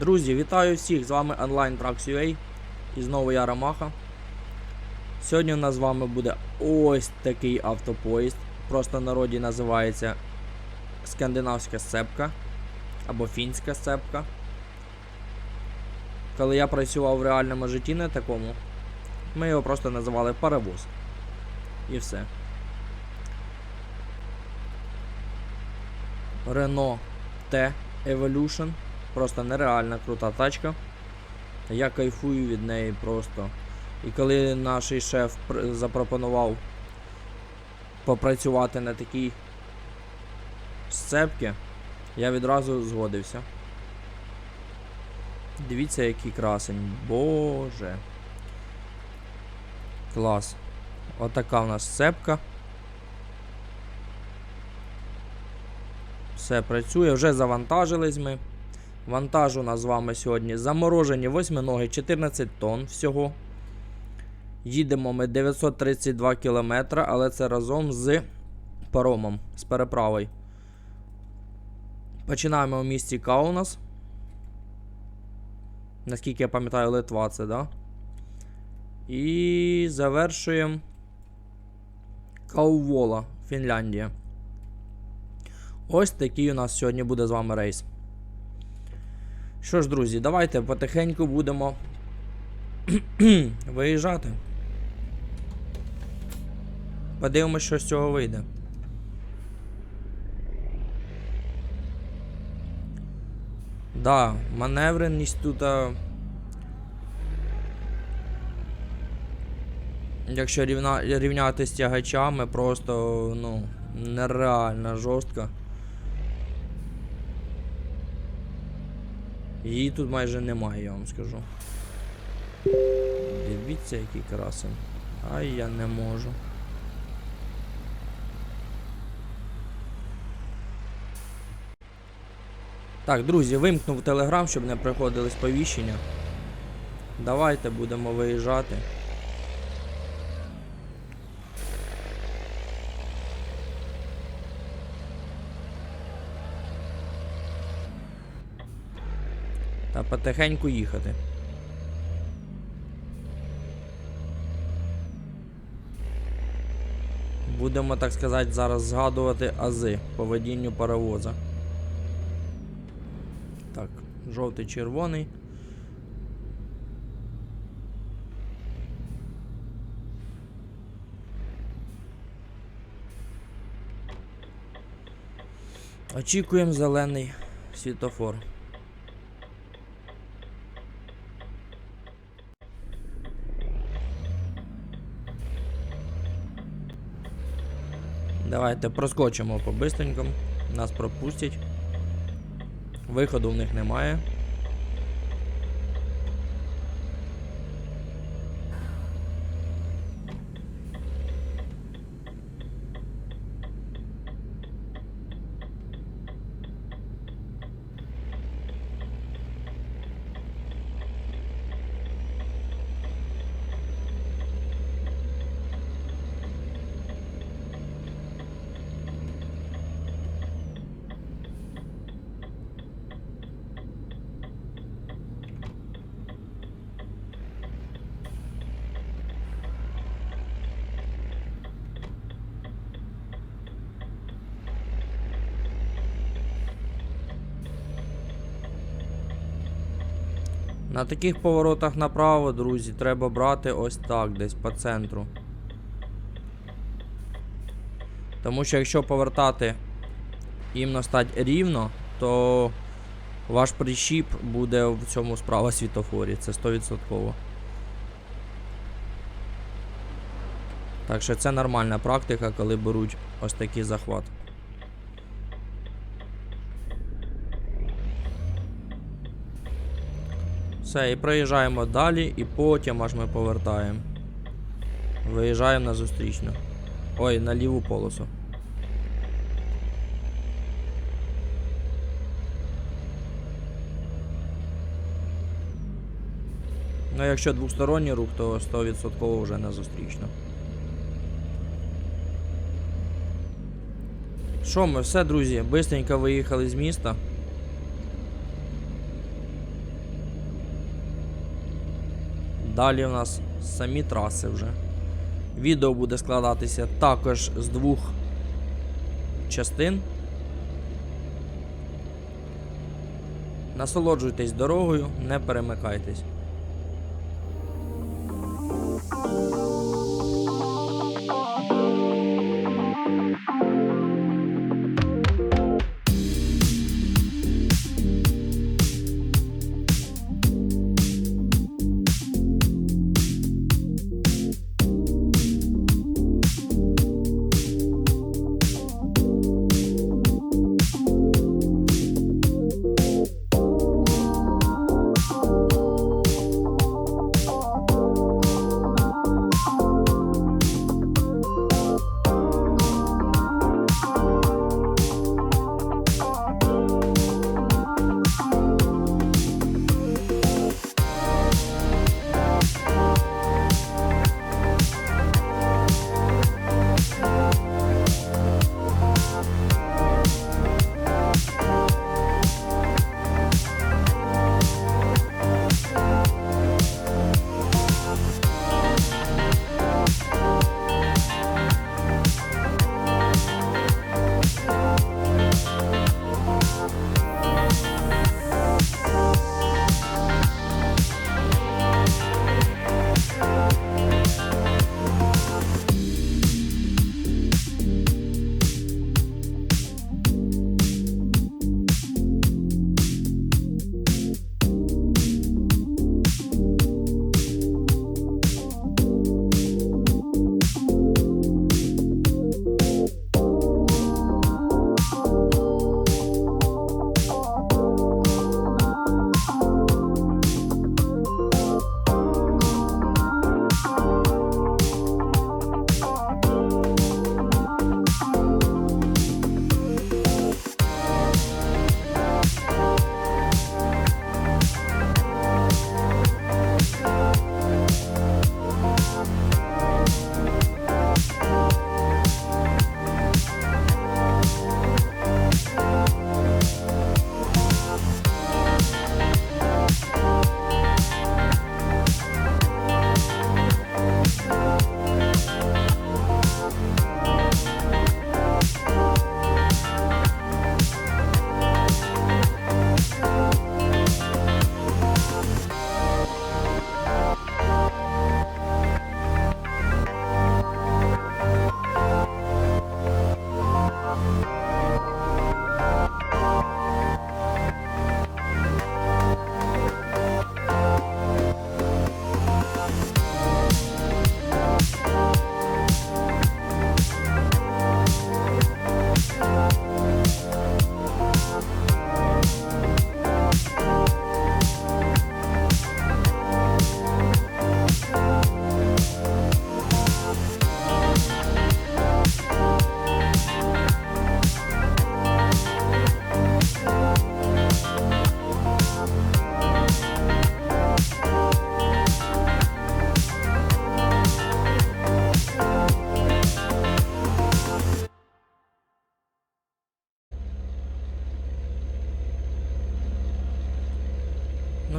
Друзі, вітаю всіх! З вами Online Trucks UA і знову я Ромаха. Сьогодні у нас з вами буде ось такий автопоїзд. Просто в народі називається скандинавська сцепка або фінська сцепка. Коли я працював в реальному житті на такому, ми його просто називали паровоз. І все. Renault T Evolution. Просто нереальна крута тачка. Я кайфую від неї просто. І коли наш шеф запропонував попрацювати на такій сцепці, я відразу згодився. Дивіться, який красень. Боже. Клас. Отака в нас сцепка. Все працює, вже завантажились ми. Вантаж у нас з вами сьогодні заморожені восьминоги 14 тонн всього. Їдемо ми 932 км, але це разом з паромом, з переправою. Починаємо в місті Каунас. Наскільки я пам'ятаю, Литва це, да? І завершуємо Каувола, Фінляндія. Ось такий у нас сьогодні буде з вами рейс. Що ж, друзі, давайте потихеньку будемо виїжджати. Подивимось, що з цього вийде. Да, маневреність тут. а, Якщо рівна, рівняти з тягачами, просто ну, нереально жорстко. Її тут майже немає, я вам скажу. Дивіться, який краси. Ай, я не можу. Так, друзі, вимкнув телеграм, щоб не приходили сповіщення. Давайте будемо виїжджати. Та потихеньку їхати. Будемо, так сказати, зараз згадувати ази по водінню паровоза. Так, жовтий, червоний. Очікуємо зелений світофор. Давайте проскочимо по бистренькому. Нас пропустять. Виходу в них немає. На таких поворотах направо, друзі, треба брати ось так, десь по центру. Тому що якщо повертати іменно стать рівно, то ваш прищіп буде в цьому справа світофорі. Це 100%. Так що це нормальна практика, коли беруть ось такий захват. Все, і проїжджаємо далі, і потім аж ми повертаємо. Виїжджаємо на зустрічну. Ой, на ліву полосу. Ну, якщо двосторонній рух, то 100% вже на зустрічну. Що ми, все, друзі, бистренько виїхали з міста. Далі у нас самі траси вже. Відео буде складатися також з двох частин. Насолоджуйтесь дорогою, не перемикайтесь.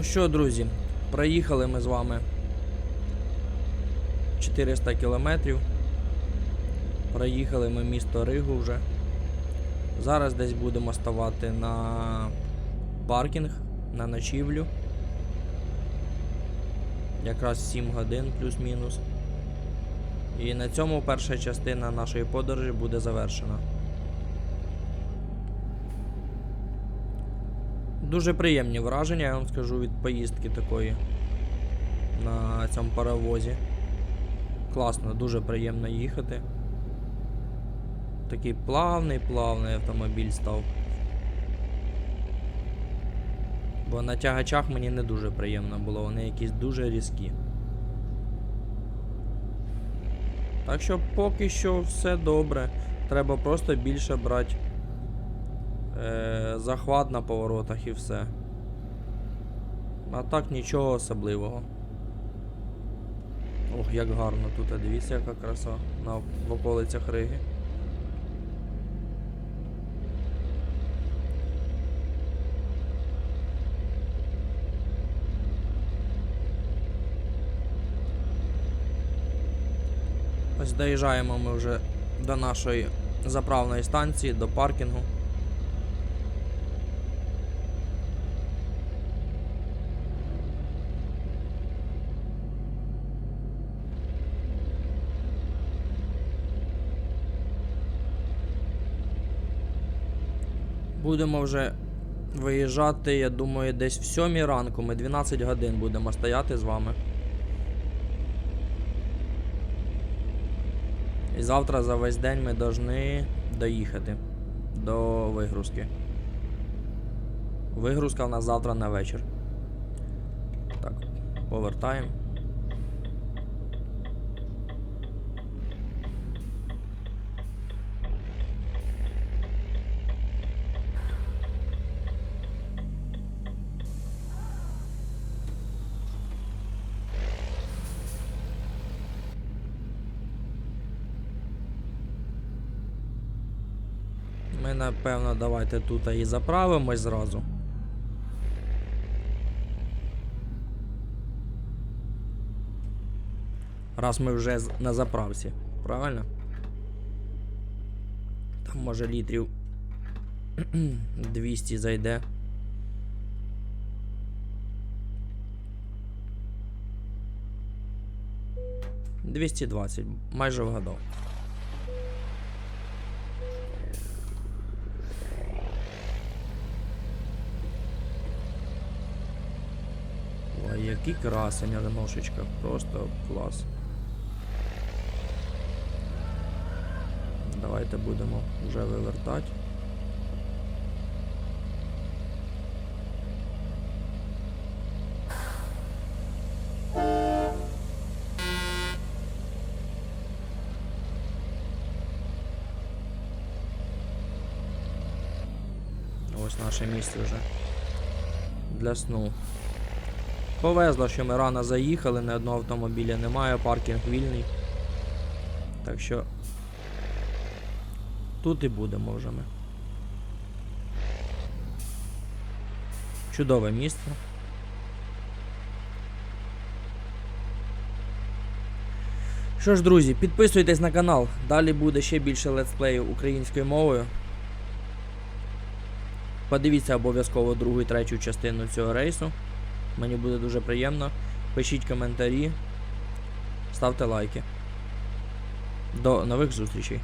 Що, друзі, проїхали ми з вами 400 кілометрів. Проїхали ми місто Ригу вже. Зараз десь будемо ставати на паркінг, на ночівлю. Якраз 7 годин плюс-мінус. І на цьому перша частина нашої подорожі буде завершена. Дуже приємні враження, я вам скажу, від поїздки такої на цьому паровозі. Класно, дуже приємно їхати. Такий плавний, плавний автомобіль став. Бо на тягачах мені не дуже приємно було, вони якісь дуже різкі. Так що поки що все добре. Треба просто більше брати е, захват на поворотах і все. А так нічого особливого. Ох, як гарно тут, а дивіться, яка краса на, в околицях Риги. Ось доїжджаємо ми вже до нашої заправної станції, до паркінгу. Будемо вже виїжджати, я думаю, десь в 7 ранку. Ми 12 годин будемо стояти з вами. І завтра за весь день ми повинні доїхати до вигрузки. Вигрузка в нас завтра на вечір. Так, повертаємо. Ми напевно давайте тут і заправимось зразу. Раз ми вже на заправці, правильно? Там може літрів 200 зайде. Двісті двадцять, майже вгадав. Який красень Реношечка, просто клас. Давайте будемо вже вивертати. Ось наше місце вже для сну. Повезло, що ми рано заїхали, ні одного автомобіля немає, паркінг вільний. Так що тут і будемо вже ми. Чудове місце. Що ж, друзі, підписуйтесь на канал. Далі буде ще більше летсплеїв українською мовою. Подивіться обов'язково другу і третю частину цього рейсу. Мені буде дуже приємно. Пишіть коментарі, ставте лайки. До нових зустрічей.